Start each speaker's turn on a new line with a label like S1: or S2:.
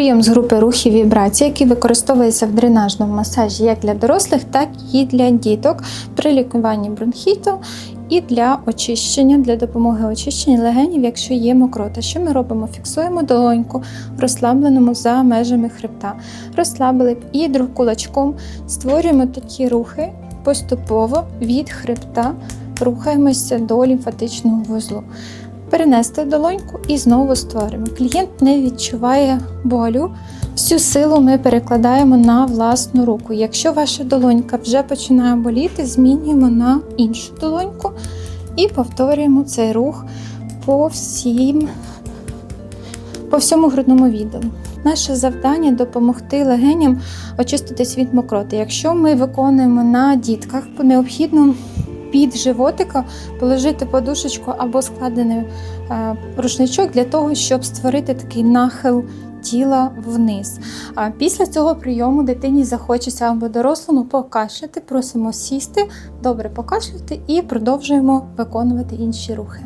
S1: Прийом з групи рухів вібрацій, який використовується в дренажному масажі як для дорослих, так і для діток при лікуванні бронхіту і для очищення, для допомоги очищення легенів, якщо є мокрота. Що ми робимо? Фіксуємо долоньку в розслабленому за межами хребта. Розслабили і друг кулачком створюємо такі рухи поступово від хребта, рухаємося до лімфатичного вузлу. Перенести долоньку і знову створюємо. Клієнт не відчуває болю. Всю силу ми перекладаємо на власну руку. Якщо ваша долонька вже починає боліти, змінюємо на іншу долоньку і повторюємо цей рух по всім, по всьому грудному відділу. Наше завдання допомогти легеням очиститись від мокроти. Якщо ми виконуємо на дітках, то необхідно під животика положити подушечку або складений е, рушничок для того, щоб створити такий нахил тіла вниз. А після цього прийому дитині захочеться або дорослому покашляти, просимо сісти, добре покашляти і продовжуємо виконувати інші рухи.